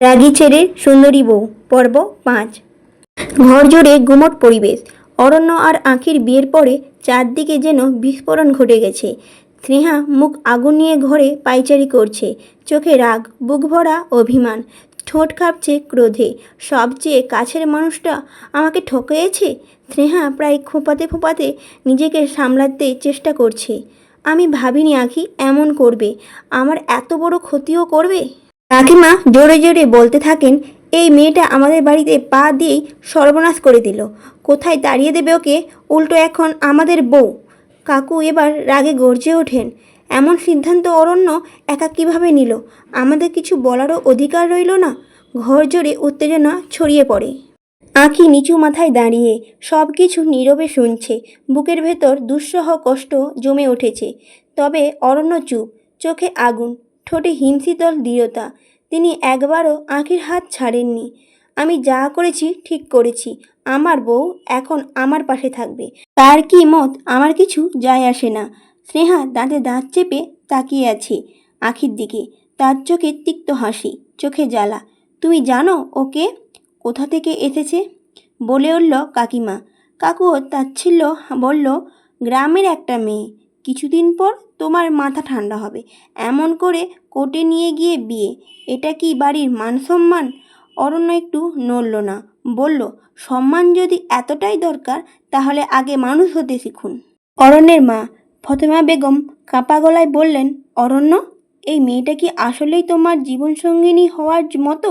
রাগী ছেড়ে সুন্দরী বউ। পর্ব পাঁচ। ঘর জুড়ে গুমট পরিবেশ। অরণ্য আর আঁখির বিয়ের পরে চারদিকে যেন বিস্ফোরণ ঘটে গেছে। স্নেহা মুখ আগুন নিয়ে ঘরে পাইচারি করছে। চোখে রাগ, বুক ভরা অভিমান। ঠোঁট কাঁপছে ক্রোধে। সবচেয়ে কাছের মানুষটা আমাকে ঠকিয়েছে? স্নেহা প্রায় ফোঁপাতে ফোঁপাতে নিজেকে সামলাতে চেষ্টা করছে। আমি ভাবিনি আঁখি এমন করবে। আমার এত বড় ক্ষতিও করবে? কাকিমা জোরে জোরে বলতে থাকেন, এই মেয়েটা আমাদের বাড়িতে পা দিয়েই সর্বনাশ করে দিল। কোথায় দাঁড়িয়ে দেবে ওকে? উল্টো এখন আমাদের বউ। কাকু এবার রাগে গর্জে ওঠেন, এমন সিদ্ধান্ত অরণ্য একা কীভাবে নিল? আমাদের কিছু বলারও অধিকার রইল না। ঘর জোরে উত্তেজনা ছড়িয়ে পড়ে। আঁখি নিচু মাথায় দাঁড়িয়ে সব কিছু নীরবে শুনছে। বুকের ভেতর দুঃসহ কষ্ট জমে উঠেছে। তবে অরণ্য চুপ, চোখে আগুন। ঠোঁটে হিমশীতল দৃঢ়তা। তিনি একবারও আঁখির হাত ছাড়েননি। আমি যা করেছি, ঠিক করেছি। আমার বউ এখন আমার পাশে থাকবে। তার কি মত? আমার কিছু যায় আসে না স্নেহা দাঁতে দাঁত চেপে তাকিয়ে আছে আখির দিকে। তার চোখে তিক্ত হাসি, চোখে জ্বালা। তুমি জানো ওকে কোথা থেকে এসেছে? বলে উঠল কাকিমা। কাকুও তাচ্ছিল্য বলল, গ্রামের একটা মেয়ে। কিছুদিন পর তোমার মাথা ঠান্ডা হবে। এমন করে কোর্টে নিয়ে গিয়ে বিয়ে। এটা কি বাড়ির মান সম্মান অরণ্য একটু নড়ল না। বলল, সম্মান যদি এতটাই দরকার, তাহলে আগে মানুষ হতে শিখুন। অরণ্যের মা, ফতেমা বেগম কাঁপা গলায় বললেন, অরণ্য, এই মেয়েটা কি আসলেই তোমার জীবনসঙ্গিনী হওয়ার মতো?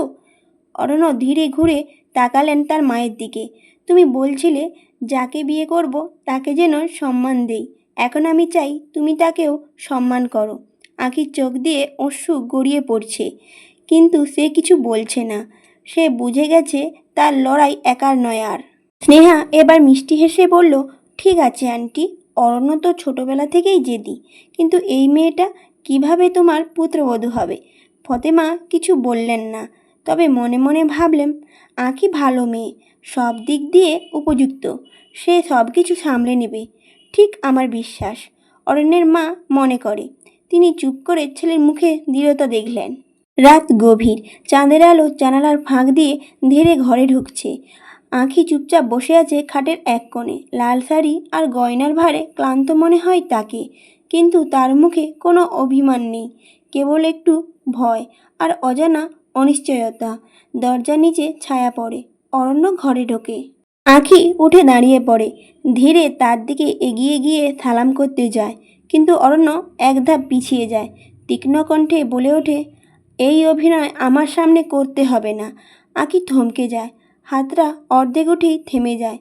অরণ্য ধীরে ঘুরে তাকালেন তার মায়ের দিকে। তুমি বলছিলে, যাকে বিয়ে করব, তাকে যেন সম্মান দেই। এখন আমি চাই তুমি তাকেও সম্মান করো। আঁখির চোখ দিয়ে অশ্রু গড়িয়ে পড়ছে। কিন্তু সে কিছু বলছে না। সে বুঝে গেছে তার লড়াই একার নয় আর। স্নেহা এবার মিষ্টি হেসে বলল, ঠিক আছে, আন্টি। অরণ্য তো ছোটোবেলা থেকেই জেদি। কিন্তু এই মেয়েটা কীভাবে তোমার পুত্রবধূ হবে? ফতেমা কিছু বললেন না। তবে মনে মনে ভাবলেন, আঁখি ভালো মেয়ে। সব দিক দিয়ে উপযুক্ত। সে সব কিছু সামলে নেবে। ঠিক আমার বিশ্বাস, অরণ্যের মা মনে করে। তিনি চুপ করে ছেলের মুখে দৃঢ়তা দেখলেন। রাত গভীর, চাঁদের আলো জানালার ফাঁক দিয়ে ধীরে ঘরে ঢুকছে। আঁখি চুপচাপ বসে আছে খাটের এক কোণে। লাল শাড়ি আর গয়নার ভারে ক্লান্ত মনে হয় তাকে। কিন্তু তার মুখে কোনো অভিমান নেই, কেবল একটু ভয় আর অজানা অনিশ্চয়তা। দরজার নিচে ছায়া পড়ে। অরণ্য ঘরে ঢোকে। আঁখি উঠে দাঁড়িয়ে পড়ে। ধীরে তার দিকে এগিয়ে গিয়ে সালাম করতে যায়, কিন্তু অরণ্য এক ধাপ পিছিয়ে যায়। তীক্ষ্ণ কণ্ঠে বলে ওঠে, এই অভিনয় আমার সামনে করতে হবে না। আঁকি থমকে যায়। হাতটা অর্ধেক উঠেই থেমে যায়।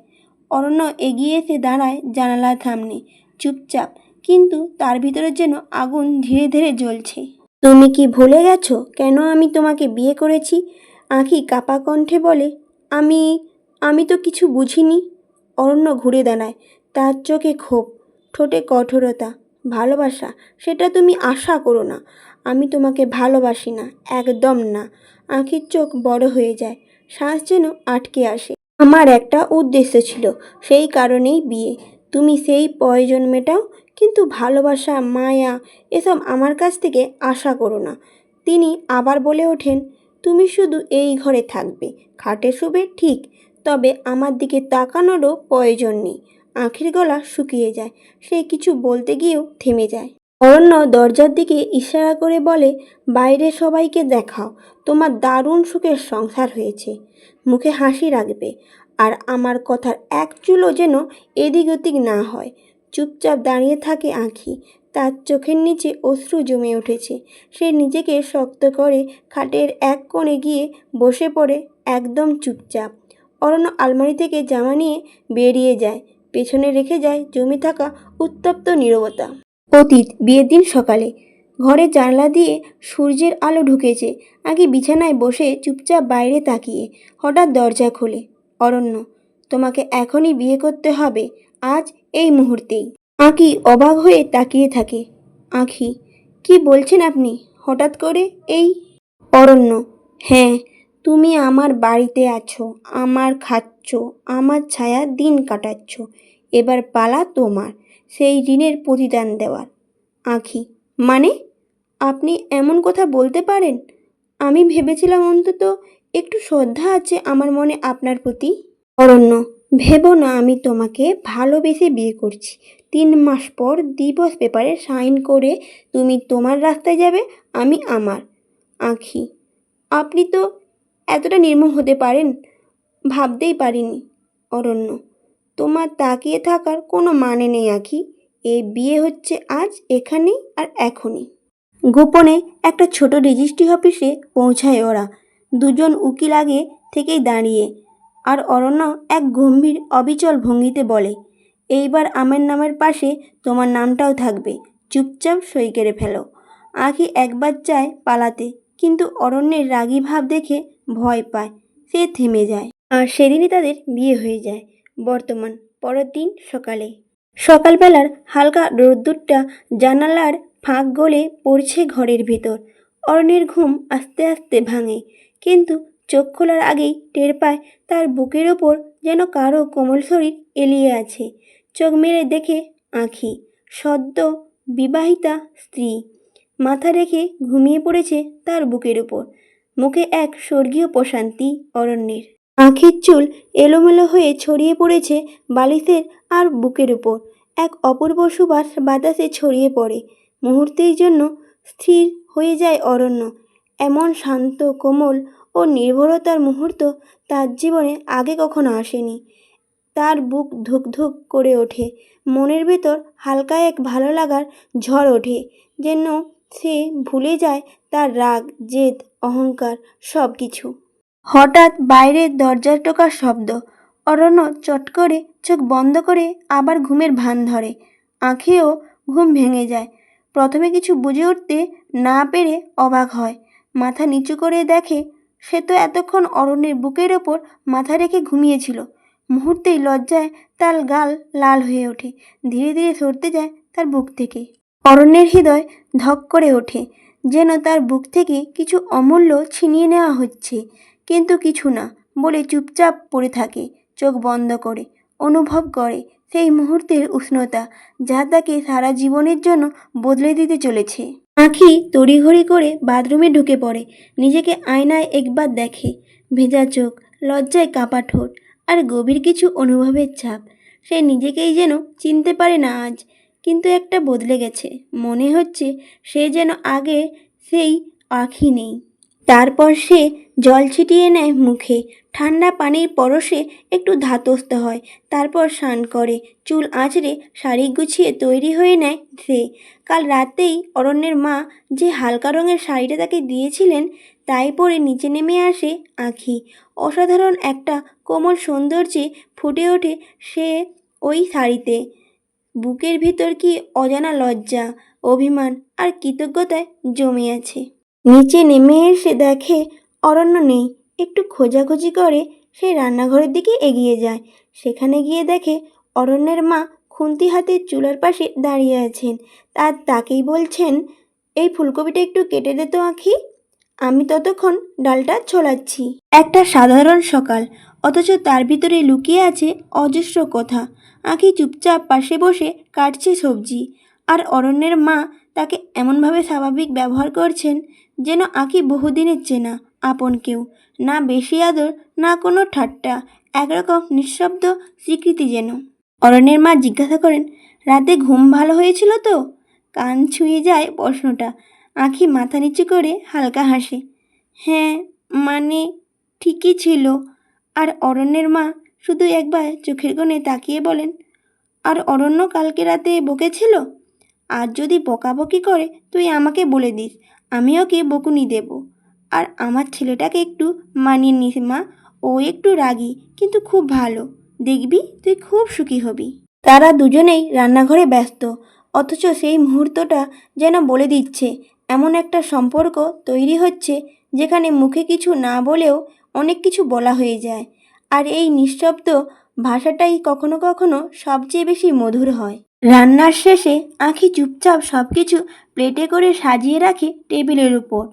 অরণ্য এগিয়ে এসে দাঁড়ায় জানালার সামনে, চুপচাপ, কিন্তু তার ভিতরে যেন আগুন ধীরে ধীরে জ্বলছে। তুমি কি ভুলে গেছো কেন আমি তোমাকে বিয়ে করেছি? আঁখি কাপা কণ্ঠে বলে, আমি আমি তো কিছু বুঝিনি। অরণ্য ঘুরে দাঁড়ায়। তার চোখে ক্ষোভ, ঠোঁটে কঠোরতা, ভালোবাসা, সেটা তুমি আশা করো না। আমি তোমাকে ভালোবাসি না, একদম না। আঁখির চোখ বড় হয়ে যায়, শ্বাস যেন আটকে আসে। আমার একটা উদ্দেশ্য ছিল, সেই কারণেই বিয়ে। তুমি সেই প্রয়োজন মেটাও, কিন্তু ভালোবাসা, মায়া, এসব আমার কাছ থেকে আশা করো না। তিনি আবার বলে ওঠেন, তুমি শুধু এই ঘরে থাকবে। খাটে শুবে ঠিক তবে আমার দিকে তাকানোরও প্রয়োজন নেই। আঁখির গলা শুকিয়ে যায়। সে কিছু বলতে গিয়েও থেমে যায়। অরণ্য দরজার দিকে ইশারা করে বলে, বাইরে সবাইকে দেখাও। তোমার দারুণ সুখের সংসার হয়েছে মুখে হাসি রাখবে। আর আমার কথার এক চুলও যেন এদিক ওদিক না হয়। চুপচাপ দাঁড়িয়ে থাকে আঁখি। তার চোখের নিচে অশ্রু জমে উঠেছে। সে নিজেকে শক্ত করে খাটের এক কোণে গিয়ে বসে পড়ে একদম চুপচাপ। অরণ্য আলমারি থেকে জামা নিয়ে বেরিয়ে যায়। পেছনে রেখে যায় জমে থাকা উত্তপ্ত নীরবতা। অতীত, বিয়ের দিন সকালে। ঘরে জানলা দিয়ে সূর্যের আলো ঢুকেছে। আগে বিছানায় বসে চুপচাপ বাইরে তাকিয়ে, হঠাৎ দরজা খোলে। অরণ্য, তোমাকে এখনই বিয়ে করতে হবে, আজ এই মুহূর্তেই। আঁকি অবাক হয়ে তাকিয়ে থাকে। আঁখি, কি বলছেন আপনি, হঠাৎ করে এই? অরণ্য হ্যাঁ তুমি আমার বাড়িতে আছো, আমার খাচ্ছ, আমার ছায়া দিন কাটাচ্ছ। এবার পালা তোমার, সেই ঋণের প্রতিদান দেওয়ার। আঁখি মানে? আপনি এমন কথা বলতে পারেন? আমি ভেবেছিলাম অন্তত একটু শ্রদ্ধা আছে আমার মনে আপনার প্রতি। অরণ্য, ভেবো না আমি তোমাকে ভালোবেসে বিয়ে করছি। তিন মাস পর দিবস পেপারে সাইন করে তুমি তোমার রাস্তায় যাবে, আমি আমার। আঁখি, আপনি তো এতটা নির্মম হতে পারেন? ভাবতেই পারিনি, অরণ্য। তোমার তাকিয়ে থাকার কোনো মানে নেই, আঁখি। এই বিয়ে হচ্ছে আজ, এখানেই আর এখনই। গোপনে একটা ছোট রেজিস্ট্রি অফিসে পৌঁছায় ওরা। দুজন উকিল আগে থেকেই দাঁড়িয়ে। আর অরণ্য এক গম্ভীর, অবিচল ভঙ্গিতে বলে, এইবার আমার নামের পাশে তোমার নামটাও থাকবে। চুপচাপ সই করে ফেলো। আঁখি একবার চায় পালাতে। কিন্তু অরণ্যের রাগী ভাব দেখে ভয় পায়, সে থেমে যায়। আর সেদিনই তাদের বিয়ে হয়ে যায়, বর্তমান পরের দিন সকালে। সকালবেলার হালকা রোদ্দুরটা জানালার ফাঁক গলে পড়ছে ঘরের ভেতর। অরণ্যের ঘুম আস্তে আস্তে ভাঙে, কিন্তু চোখ খোলার আগেই টের পায় তার বুকের ওপর যেন কারও কোমল শরীর এলিয়ে আছে। চোখ মেরে দেখে আঁখি, সদ্য বিবাহিতা স্ত্রী। মাথা রেখে ঘুমিয়ে পড়েছে তার বুকের উপর। মুখে এক স্বর্গীয় প্রশান্তি অরণ্যের। আঁখির চুল এলোমেলো হয়ে ছড়িয়ে পড়েছে বালিশের আর বুকের উপর। এক অপূর্ব সুবাস বাতাসে ছড়িয়ে পড়ে। মুহূর্তের জন্য স্থির হয়ে যায় অরণ্য। এমন শান্ত, কোমল ও নির্ভরতার মুহূর্ত তার জীবনে আগে কখনো আসেনি। তার বুক ধুক ধুক করে ওঠে। মনের ভেতর হালকা এক ভালো লাগার ঝড় ওঠে, যেন সে ভুলে যায় তার রাগ, জেদ, অহংকার সব কিছু হঠাৎ বাইরের দরজার টোকার শব্দ। অরণ্য চট করে চোখ বন্ধ করে আবার ঘুমের ভান ধরে। আঁখেও ঘুম ভেঙে যায়। প্রথমে কিছু বুঝে উঠতে না পেরে অবাক হয়। মাথা নিচু করে দেখে সে তো এতক্ষণ অরণ্যের বুকের ওপর মাথা রেখে ঘুমিয়েছিল। মুহূর্তেই লজ্জায় তার গাল লাল হয়ে ওঠে। ধীরে ধীরে সরতে যায় তার বুক থেকে। অরণ্যের হৃদয় ধক করে ওঠে, যেন তার বুক থেকে কিছু অমূল্য ছিনিয়ে নেওয়া হচ্ছে। কিন্তু কিছু না, বলে চুপচাপ পড়ে থাকে, চোখ বন্ধ করে, অনুভব করে সেই মুহূর্তের উষ্ণতা, যা তাকে সারা জীবনের জন্য বদলে দিতে চলেছে। আঁখি তড়িঘড়ি করে বাথরুমে ঢুকে পড়ে, নিজেকে আয়নায় একবার দেখে। ভেজা চোখ, লজ্জায় কাপা ঠোঁট, আর গভীর কিছু অনুভবের ছাপ। সে নিজেকেই যেন চিনতে পারে না আজ কিন্তু একটা বদলে গেছে। মনে হচ্ছে সে যেন আগে সেই আঁখি নেই। তারপর সে জল ছিটিয়ে নেয় মুখে। ঠান্ডা পানির পরশে একটু ধাতস্থ হয়। তারপর স্নান করে। চুল আঁচড়ে শাড়ি গুছিয়ে তৈরি হয়ে নেয় সে। কাল রাতেই অরণ্যের মা যে হালকা রঙের শাড়িটা তাকে দিয়েছিলেন, তাই পরে নিচে নেমে আসে আঁখি। অসাধারণ একটা কোমল সৌন্দর্যে ফুটে ওঠে সে ওই শাড়িতে। বুকের ভিতর কি অজানা লজ্জা, অভিমান আর কৃতজ্ঞতায় জমে আছে। নিচে নেমে এসে দেখে অরণ্য নেই। একটু খোঁজাখুঁজি করে সে রান্নাঘরের দিকে এগিয়ে যায়। সেখানে গিয়ে দেখে অরণ্যের মা খুন্তি হাতে চুলার পাশে দাঁড়িয়ে আছেন। আর তাকেই বলছেন, এই ফুলকপিটা একটু কেটে দে তো আঁখি। আমি ততক্ষণ ডালটা ছোলাচ্ছি। একটা সাধারণ সকাল, অথচ তার ভিতরে লুকিয়ে আছে অজস্র কথা। আঁখি চুপচাপ পাশে বসে কাটছে সবজি। আর অরণ্যের মা তাকে এমনভাবে স্বাভাবিক ব্যবহার করছেন যেন আঁকি বহুদিনের চেনা, আপন কেউ। না বেশি আদর, না কোনো ঠাট্টা, একরকম নিঃশব্দ স্বীকৃতি যেন। অরণ্যের মা জিজ্ঞাসা করেন, রাতে ঘুম ভালো হয়েছিল তো? কান ছুঁয়ে যায় প্রশ্নটা। আঁখি মাথা নিচু করে হালকা হাসে। হ্যাঁ মানে ঠিকই ছিল। আর অরণ্যের মা শুধু একবার চোখের কোণে তাকিয়ে বলেন, আর অরণ্য কালকে রাতে বকেছিল? আর যদি বকাবকি করে, তুই আমাকে বলে দিস, আমি ওকে বকুনি দেব। আর আমার ছেলেটাকে একটু মানিয়ে নিস মা, ও একটু রাগী, কিন্তু খুব ভালো। দেখবি, তুই খুব সুখী হবি। তারা দুজনেই রান্নাঘরে ব্যস্ত, অথচ সেই মুহূর্তটা যেন বলে দিচ্ছে, এমন একটা সম্পর্ক তৈরি হচ্ছে, যেখানে মুখে কিছু না বলেও অনেক কিছু বলা হয়ে যায়। আর এই নিঃশব্দ ভাষাটাই কখনো কখনো সবচেয়ে বেশি মধুর হয়। রান্নার শেষে আঁখি চুপচাপ সব কিছু প্লেটে করে সাজিয়ে রাখে টেবিলের উপর।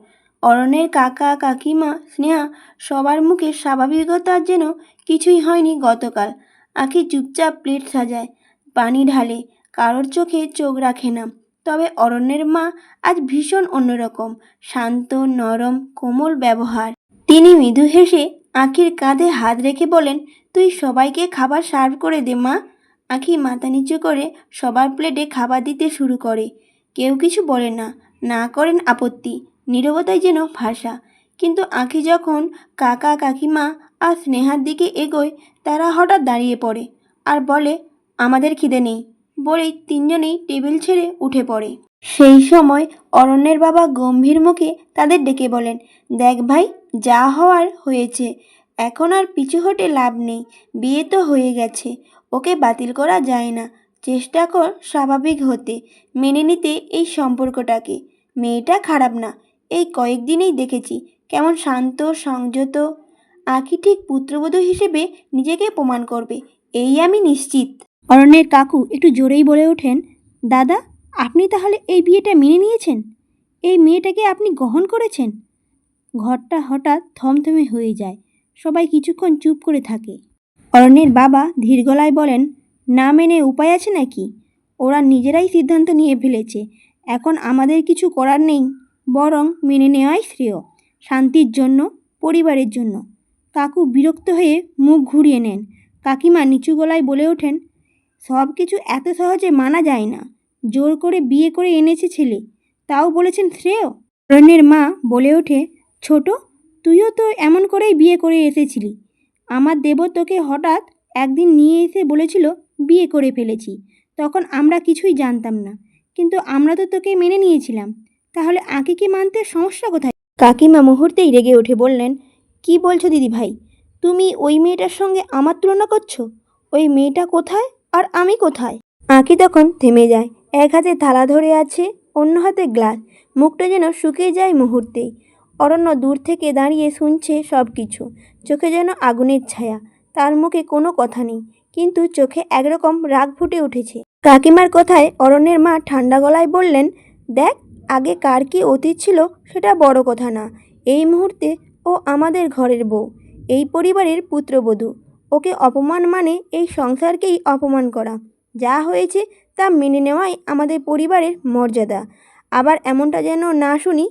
অরণ্যের কাকা, কাকিমা, স্নেহা সবার মুখে স্বাভাবিকতার যেন কিছুই হয়নি গতকাল। আঁখি চুপচাপ প্লেট সাজায়, পানি ঢালে, কারোর চোখে চোখ রাখে না। তবে অরণ্যের মা আজ ভীষণ অন্যরকম, শান্ত, নরম, কোমল ব্যবহার। তিনি মৃদু হেসে আঁখির কাঁধে হাত রেখে বলেন, তুই সবাইকে খাবার সার্ভ করে দে, মা। আঁখি মাথা নিচু করে সবার প্লেটে খাবার দিতে শুরু করে। কেউ কিছু বলে না না করেন আপত্তি, নীরবতাই যেন ভাষা। কিন্তু আঁখি যখন কাকা কাকিমা আর স্নেহার দিকে এগোয়, তারা হঠাৎ দাঁড়িয়ে পড়ে আর বলে, আমাদের খিদে নেই। বলেই তিনজনেই টেবিল ছেড়ে উঠে পড়ে। সেই সময় অরণ্যের বাবা গম্ভীর মুখে তাদের ডেকে বলেন, দেখ ভাই, যা হওয়ার হয়েছে। এখন আর পিছু হটে লাভ নেই। বিয়ে তো হয়ে গেছে। ওকে বাতিল করা যায় না। চেষ্টা কর স্বাভাবিক হতে। মেনে নিতে এই সম্পর্কটাকে। মেয়েটা খারাপ না। এই কয়েকদিনেই দেখেছি। কেমন শান্ত, সংযত। আঁকি ঠিক পুত্রবধূ হিসেবে নিজেকে প্রমাণ করবে। এই আমি নিশ্চিত। অরণ্যের কাকু একটু জোরেই বলে ওঠেন, দাদা আপনি তাহলে এই বিয়েটা মেনে নিয়েছেন? এই মেয়েটাকে আপনি গ্রহণ করেছেন? ঘরটা হঠাৎ থমথমে হয়ে যায়। সবাই কিছুক্ষণ চুপ করে থাকে। অরণ্যের বাবা ধীর গলায় বলেন, না মেনে উপায় আছে নাকি? ওরা নিজেরাই সিদ্ধান্ত নিয়ে ফেলেছে। এখন আমাদের কিছু করার নেই। বরং মেনে নেওয়াই শ্রেয়। শান্তির জন্য, পরিবারের জন্য। কাকু বিরক্ত হয়ে মুখ ঘুরিয়ে নেন। কাকিমা নিচু গলায় বলে ওঠেন সব কিছু এত সহজে মানা যায় না। জোর করে বিয়ে করে এনেছে ছেলে। তাও বলেছেন শ্রেয়। অরণ্যের মা বলে ওঠে, ছোট, তুইও তো এমন করেই বিয়ে করে এসেছিলি। আমার দেব তোকে হঠাৎ একদিন নিয়ে এসে বলেছিল, বিয়ে করে ফেলেছি। তখন আমরা কিছুই জানতাম না। কিন্তু আমরা তো তোকে মেনে নিয়েছিলাম। তাহলে আঁকিকে মানতে সমস্যা কোথায়? কাকিমা মুহূর্তেই রেগে উঠে বললেন, কি বলছো দিদি ভাই তুমি ওই মেয়েটার সঙ্গে আমার তুলনা করছ? ওই মেয়েটা কোথায় আর আমি কোথায়? আঁকি তখন থেমে যায়। এক হাতে থালা ধরে আছে, অন্য হাতে গ্লাস। মুখটা যেন শুকিয়ে যায় মুহূর্তেই। অরণ্য দূর থেকে দাঁড়িয়ে শুনছে সব কিছু চোখে যেন আগুনের ছায়া। তার মুখে কোনো কথা নেই, কিন্তু চোখে একরকম রাগ ফুটে উঠেছে। কাকিমার কথায় অরণ্যের মা ঠান্ডা গলায় বললেন, দেখ, আগে কার কি অতীত ছিল সেটা বড় কথা না। এই মুহূর্তে ও আমাদের ঘরের বউ। এই পরিবারের পুত্রবধূ। ওকে অপমান মানে এই সংসারকেই অপমান করা। যা হয়েছে তা মেনে নেওয়াই আমাদের পরিবারের মর্যাদা। আবার এমনটা যেন না শুনি,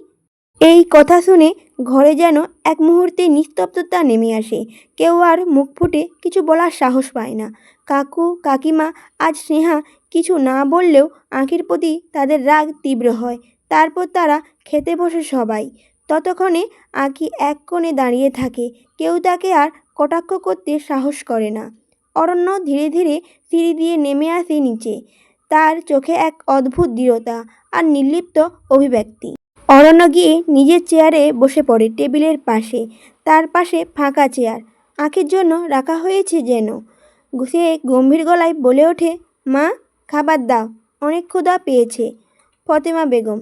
এই কথা শুনে ঘরে যেন এক মুহূর্তে নিস্তব্ধতা নেমে আসে। কেউ আর মুখ ফুটে কিছু বলার সাহস পায় না। কাকু, কাকিমা আজ স্নেহা কিছু না বললেও আঁখির প্রতি তাদের রাগ তীব্র হয়। তারপর তারা খেতে বসে সবাই। ততক্ষণে আঁকি এক কোণে দাঁড়িয়ে থাকে। কেউ তাকে আর কটাক্ষ করতে সাহস করে না। অরণ্য ধীরে ধীরে সিঁড়ি দিয়ে নেমে আসে নিচে। তার চোখে এক অদ্ভুত দৃঢ়তা আর নির্লিপ্ত অভিব্যক্তি। অরণ্য গিয়ে নিজের চেয়ারে বসে পড়ে টেবিলের পাশে, তার পাশে ফাঁকা চেয়ার। আঁখির জন্য রাখা হয়েছে যেন। সে গম্ভীর গলায় বলে ওঠে, মা, খাবার দাও, অনেক ক্ষুধা পেয়েছে। ফতেমা বেগম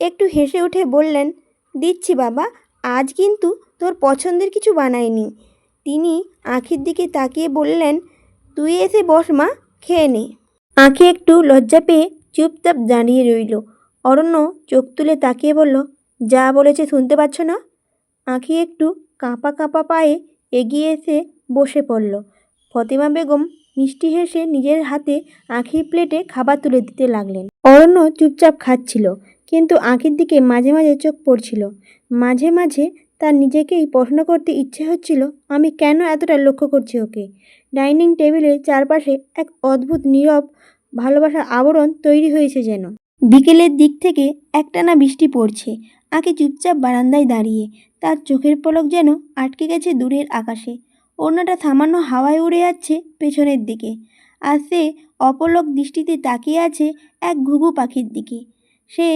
একটু হেসে উঠে বললেন, দিচ্ছি বাবা, আজ কিন্তু তোর পছন্দের কিছু বানায়নি তিনি আঁখির দিকে তাকিয়ে বললেন, তুই এসে বস মা, খেয়ে নে। আঁখি একটু লজ্জা পেয়ে চুপচাপ দাঁড়িয়ে রইল। অরণ্য চোখ তুলে তাকিয়ে বলল, যা বলেছে শুনতে পাচ্ছ না? আঁখি একটু কাঁপা কাঁপা পায়ে এগিয়ে এসে বসে পড়ল। ফতেমা বেগম মিষ্টি হেসে নিজের হাতে আঁখির প্লেটে খাবার তুলে দিতে লাগলেন। অরণ্য চুপচাপ খাচ্ছিল, কিন্তু আঁখির দিকে মাঝে মাঝে চোখ পড়ছিল। মাঝে মাঝে তার নিজেকেই প্রশ্ন করতে ইচ্ছে হচ্ছিল, আমি কেন এতটা লক্ষ্য করছি ওকে? ডাইনিং টেবিলের চারপাশে এক অদ্ভুত, নীরব ভালোবাসার আবরণ তৈরি হয়েছে যেন। বিকেলের দিক থেকে একটানা বৃষ্টি পড়ছে। আঁকে চুপচাপ বারান্দায় দাঁড়িয়ে, তার চোখের পলক যেন আটকে গেছে দূরের আকাশে। অন্যটা সামান্য হাওয়ায় উড়ে যাচ্ছে পেছনের দিকে, আর সে অপলক দৃষ্টিতে তাকিয়ে আছে এক ঘুঘু পাখির দিকে। সে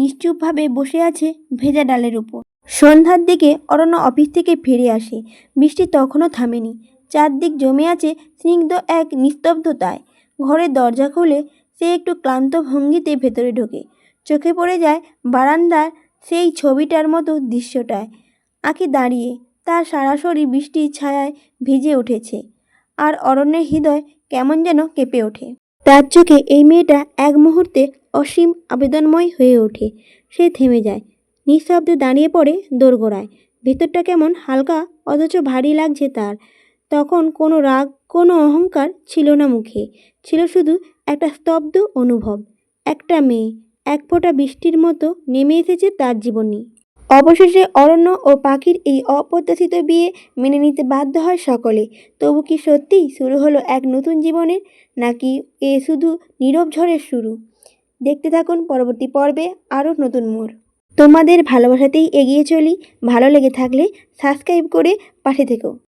নিশ্চুপভাবে বসে আছে ভেজা ডালের উপর। সন্ধ্যার দিকে অরণ্য অফিস থেকে ফিরে আসে। বৃষ্টি তখনও থামেনি। চারদিক জমে আছে স্নিগ্ধ এক নিস্তব্ধতায়। ঘরের দরজা খুলে সে একটু ক্লান্ত ভঙ্গিতে ভেতরে ঢোকে। চোখে পড়ে যায় বারান্দার সেই ছবিটার মতো দৃশ্যটায়। আঁকি দাঁড়িয়ে তার সারা শরীর বৃষ্টির ছায়ায় ভিজে উঠেছে আর অরণ্যের হৃদয় কেমন যেন কেঁপে ওঠে। তার চোখে এই মেয়েটা এক মুহূর্তে অসীম আবেদনময় হয়ে ওঠে। সে থেমে যায়। নিঃশব্দে দাঁড়িয়ে পড়ে দোরগোড়ায়। ভেতরটা কেমন হালকা, অথচ ভারী লাগছে তার। তখন কোনো রাগ, কোনো অহংকার ছিল না মুখে। ছিল শুধু একটা স্তব্ধ অনুভব। একটা মেয়ে, এক ফোঁটা বৃষ্টির মতো নেমে এসেছে তার জীবনে। অবশেষে অরণ্য ও পাখির এই অপ্রত্যাশিত বিয়ে মেনে নিতে বাধ্য হয় সকলে। তবু কি সত্যিই শুরু হলো এক নতুন জীবনের, নাকি এ শুধু নীরব ঝড়ের শুরু? দেখতে থাকুন পরবর্তী পর্বে আরও নতুন মোড়। তোমাদের ভালোবাসাতেই এগিয়ে চলি। ভালো লেগে থাকলে সাবস্ক্রাইব করে পাঠিয়ে থেকো।